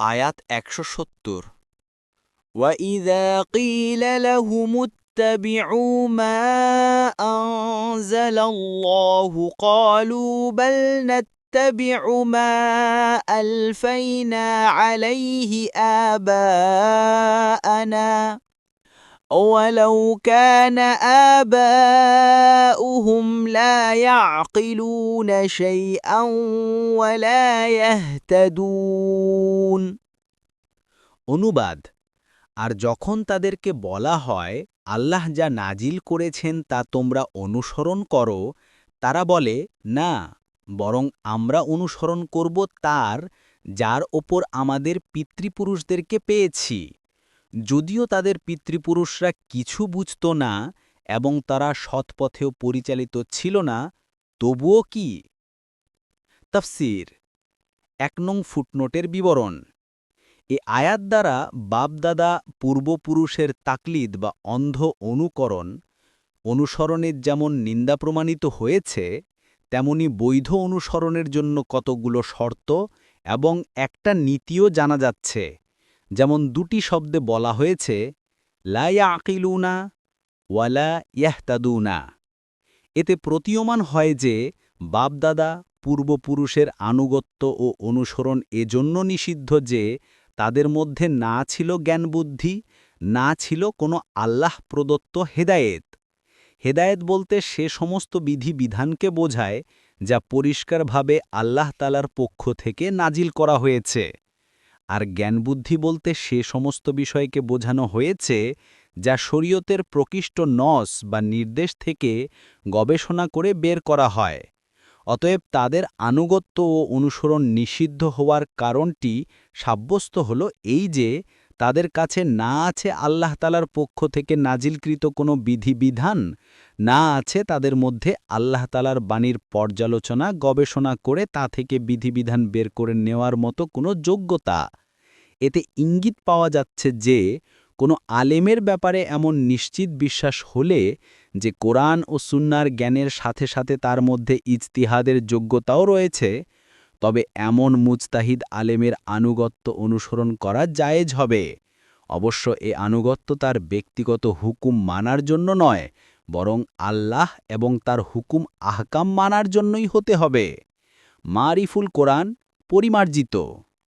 আয়াত একশো সত্তর وإذا قيل لهم اتبعوا ما أنزل الله قالوا بل نتبع ما ألفينا عليه آباءنا ولو كان آباؤهم لا يعقلون شيئا ولا يهتدون অনুবাদ আর যখন তাদেরকে বলা হয় আল্লাহ যা নাজিল করেছেন তা তোমরা অনুসরণ করো তারা বলে না বরং আমরা অনুসরণ করব তার যার ওপর আমাদের পিতৃপুরুষদেরকে পেয়েছি যদিও তাদের পিতৃপুরুষরা কিছু বুঝত না এবং তারা সৎপথেও পরিচালিত ছিল না, তবুও কি? তফসির, এক নং ফুটনোটের বিবরণ। এ আয়াত দ্বারা বাপদাদা পূর্বপুরুষের তাকলিদ বা অন্ধ অনুকরণ, অনুসরণের যেমন নিন্দা প্রমাণিত হয়েছে, তেমনি বৈধ অনুসরণের জন্য কতগুলো শর্ত এবং একটা নীতিও জানা যাচ্ছে। যেমন দুটি শব্দে বলা হয়েছে লায়া আকিলুনা ওয়ালা ইয়াহতাদুনা। এতে প্রতীয়মান হয় যে, বাপদাদা, পূর্বপুরুষের আনুগত্য ও অনুসরণ এজন্য নিষিদ্ধ যে, তাদের মধ্যে না ছিল জ্ঞানবুদ্ধি, না ছিল কোনো আল্লাহ প্রদত্ত হেদায়েত। হেদায়েত বলতে সে সমস্ত বিধি বিধানকে বোঝায়, যা পরিষ্কারভাবে আল্লাহ তালার পক্ষ থেকে নাজিল করা হয়েছে। আর জ্ঞানবুদ্ধি বলতে সে সমস্ত বিষয়কে বোঝানো হয়েছে, যা শরীয়তের প্রকৃষ্ট নস বা নির্দেশ থেকে গবেষণা করে বের করা হয়। অতএব তাদের আনুগত্য ও অনুসরণ নিষিদ্ধ হওয়ার কারণটি সাব্যস্ত হল এই যে তাদের কাছে না আছে আল্লাহ তালার পক্ষ থেকে নাজিলকৃত কোনো বিধিবিধান, না আছে তাদের মধ্যে আল্লাহ তালার বাণীর পর্যালোচনা, গবেষণা করে তা থেকে বিধিবিধান বের করে নেওয়ার মতো কোনো যোগ্যতা। এতে ইঙ্গিত পাওয়া যাচ্ছে যে, কোনো আলেমের ব্যাপারে এমন নিশ্চিত বিশ্বাস হলে যে কোরআন ও সুন্নার জ্ঞানের সাথে সাথে তার মধ্যে ইজতিহাদের যোগ্যতাও রয়েছে তবে এমন মুজতাহিদ আলেমের আনুগত্য অনুসরণ করা জায়েজ হবে। অবশ্য এ আনুগত্য তার ব্যক্তিগত হুকুম মানার জন্য নয়, বরং আল্লাহ এবং তার হুকুম আহকাম মানার জন্যই হতে হবে। মারিফুল কোরআন পরিমার্জিত।